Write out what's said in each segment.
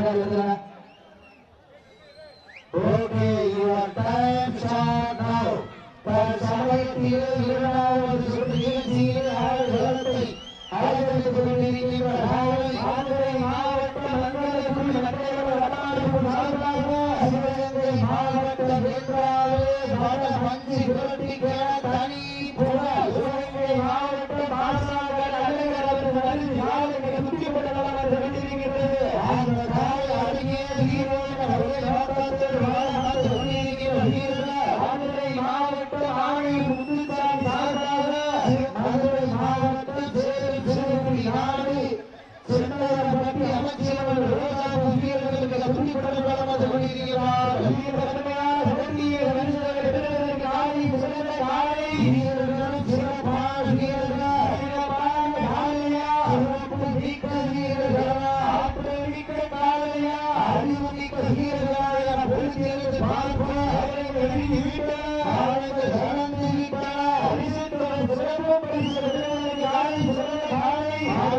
atrás, atrás.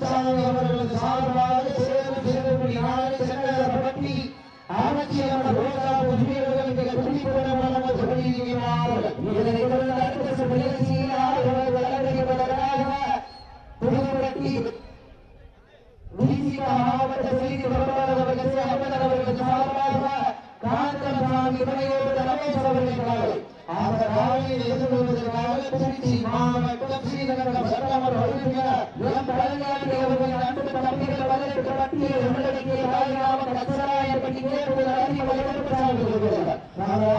தலைமை அவர்கள் சார்பாக சேர்ந்து சேர்ந்தபடி நாளை சென்றபட்டி அமைச்சரான போதாப்பு வீரர்களுக்கு குறிப்பிடமாக சொல்லியிருக்கிறார்கள் இதனைத் தொடர்ந்து அடுத்த சுழற்சியினால் வளர்க்கப்படுவதற்காக புதுப்பட்டி மாவட்ட செய்தி தொடர்பாளர் அவர்கள் அகமது அவர்கள். சார்பாக காந்தசாமி துணையோடு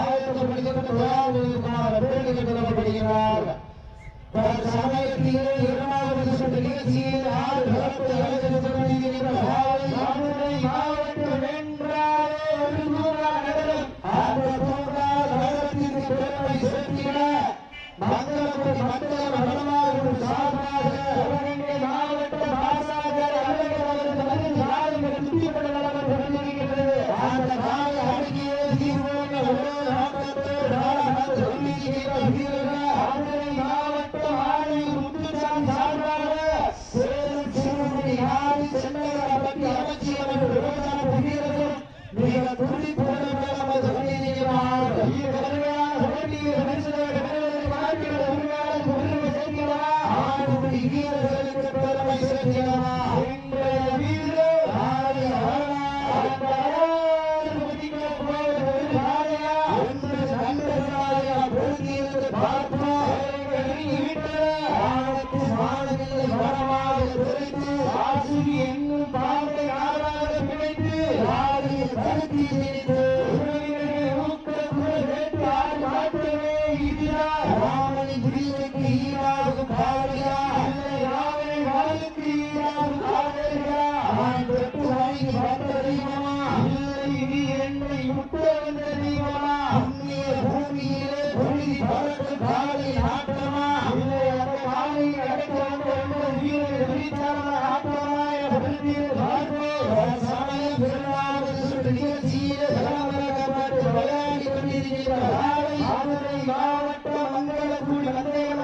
ஆயிரத்தி இந்தியர்களுக்கு பெருமை சேர்த்திடவா எங்களுடைய வீடு பாரதிய என்னும் பாம்பை ஆதரவாக பிழைத்து கருத்திலே மாவட்ட மந்திர கூடி மந்திர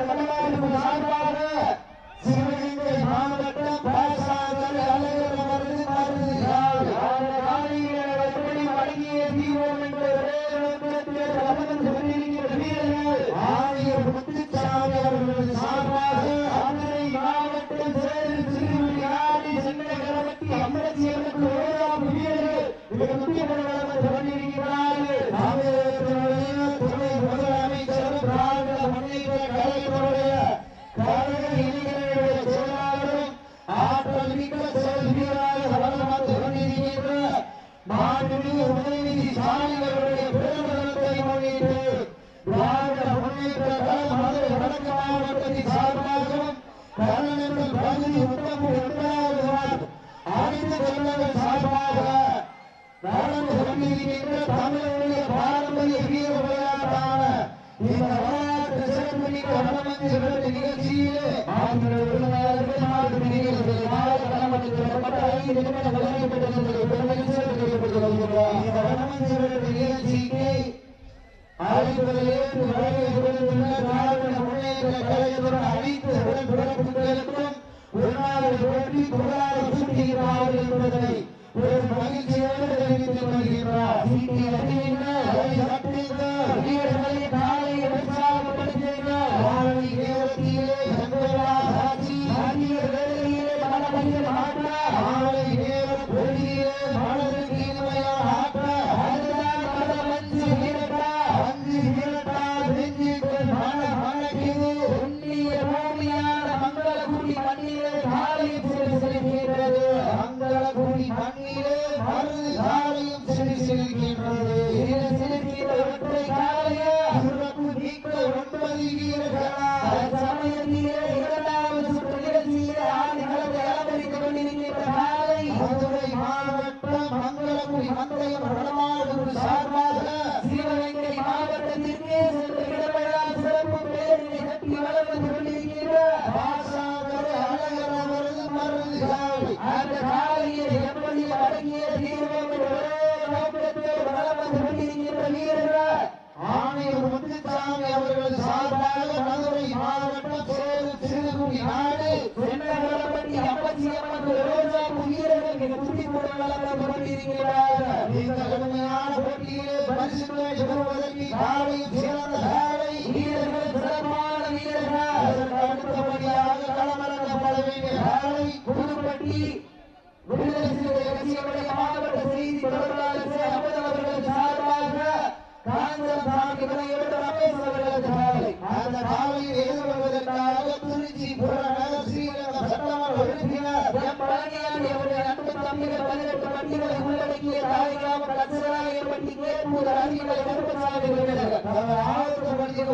கடைசியிலே என்பதனை ஒரு மகிழ்ச்சியோடு தெரிவித்துக் கொள்கின்றார். காலை எடுத்தால் வளர்ந்த பொறுப்பீர்களாக இந்த கடுமையான போட்டியிலே பரிசுகளை பெறுவதற்கு காலை சிறந்த சாலை வீரர்கள் காங்கிரஸ் அந்த காலையில் எழுதுவதற்காக திருச்சி புறநகர் தாய்காம் கட்சராய் ஏற்பட்டி கேட்பூர் அருகிலே கருப்பசாமி இருக்கிறார் அவர் ஆயுதப்படுத்திய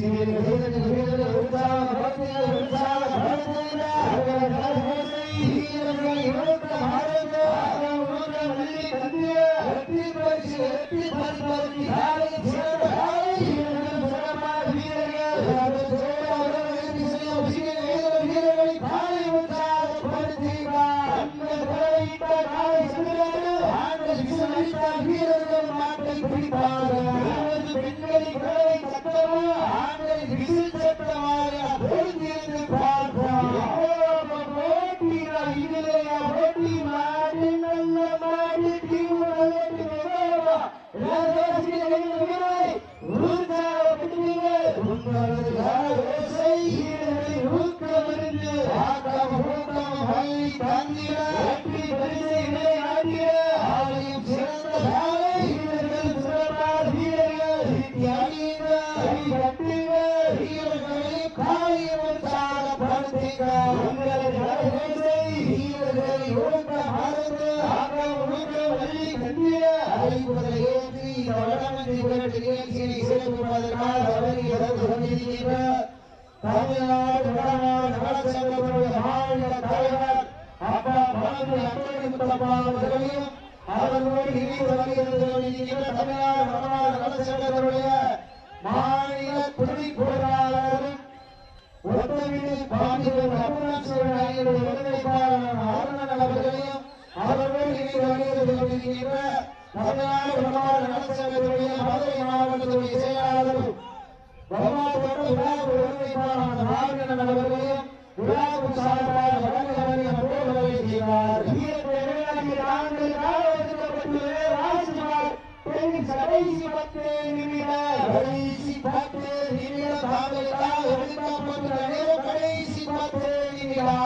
جي وي جي جي தமிழ்நாடு வடநாடு வடசங்கருடைய மாநில தலைவர் அப்பா பழனி அன்பழகன் தொடர்பான உதவியும் அவர்களோடு இணைந்து வருகிறது தமிழ்நாடு வடநாடு வடசங்கருடைய மாநில துணை பொருளாளரும் உத்தமினை மதுரை மாவட்டத்துடைய செயலாளரும் வருமானப்பட்ட விழாவு ஒருங்கிணைப்பாளரான ஆளுநர் அவர்களையும் விழாவு श्रीपत्ते निमिला घड़ीसी भक्ते निमिला धामलता हरिता पुत्रने घड़ीसी भक्ते निमिला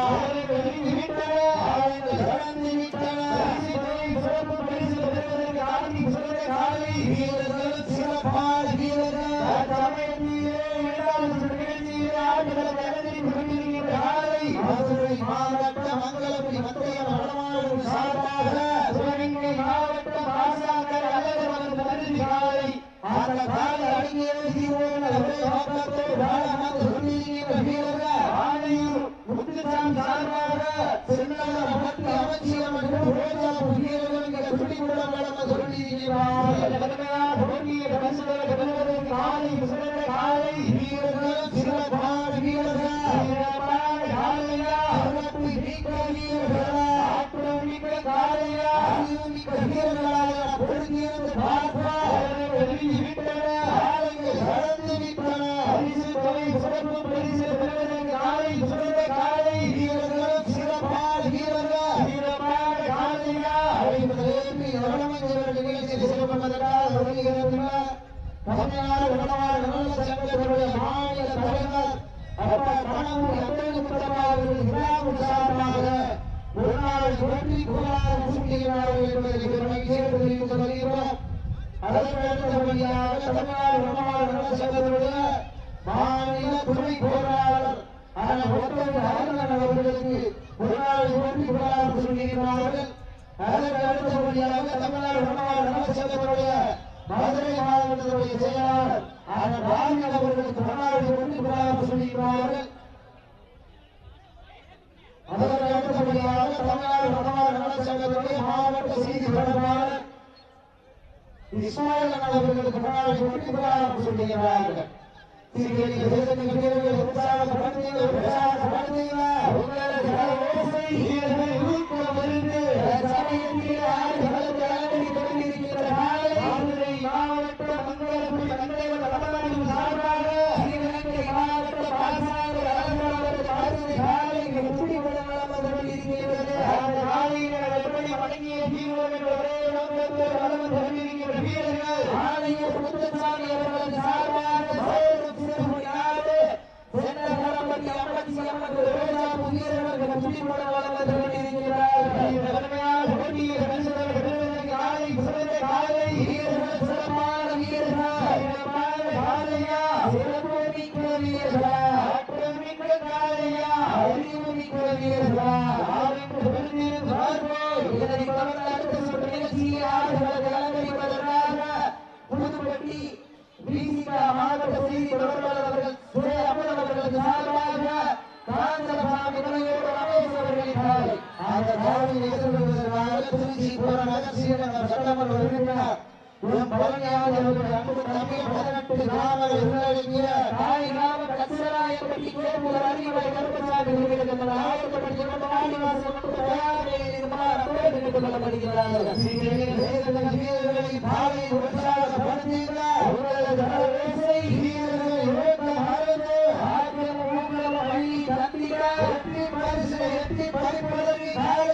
निमित्तरा आनंद धरण निमित्तरा श्री भगवान परिसर परिसर काली भगवान काली भील காப்பாற்ற வாழாமல் சொல்லியிருக்கிற வீரர்கள் ஆணையூர் முத்துசாமி சார்பாக சென்னையில் அமர்ந்து அமைச்சர் மற்றும் வீரர்களுக்கு பிடிக்கூட வேளாம சொல்லியிருக்கிறார் கட்டி கூடாத பூர்த்திகிறார்கள் என்பதை பெருமை சேர்த்து சொல்கிறோம் அதற்கடுத்தபடியாக தமிழ்நாடு உணவாளர் நல சங்கத்தினுடைய மாநில துணை பொருளாளர் அவர்களுக்கு பொருளாளர் போட்டி கூடாது சொல்கிறார்கள் அதற்கு அடுத்தபடியாக தமிழ்நாடு உணவாளர் நல மதுரை மாவட்டத்தினுடைய செயலாளர் ஆனால் ராமி அவர்களுக்கு பொருளாளர் போட்டி கூடாது சொல்கிறார்கள் அதற்கு அடுத்தபடியாக செயலாளர் மாவட்ட செய்தி தொடர்பாளர் இஸ்மாயில் அவர்களுக்கு முன்னாள் பிரதானம் சொல்லுகிறார்கள் பிரச்சாரம் பண்ணுறீங்களா சபலம் தெரிவிக்கிற வீரர்கள் ஆலய முத்துசாமி அவர்களது சார்பாக சென்ற தளபதி அம்பத்தி அம்மன் அந்த தேவையை எதிர்கொள்வது தொடர்பாக திருச்சி புறநகர் ஸ்ரீநகர் धरती पली पलंगी झाड़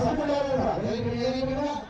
சமநிலையில் இருக்கிறார்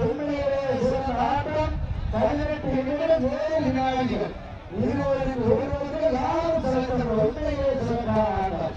உண்மையிலே சிறந்த ஆட்டம் பதினெட்டு நிமிடம் ஏழு வினாடிகள் இருவருக்கு ஒருவருக்கு யாரும் செலுத்தப்படும் உண்மையிலே செலுத்தார்கள்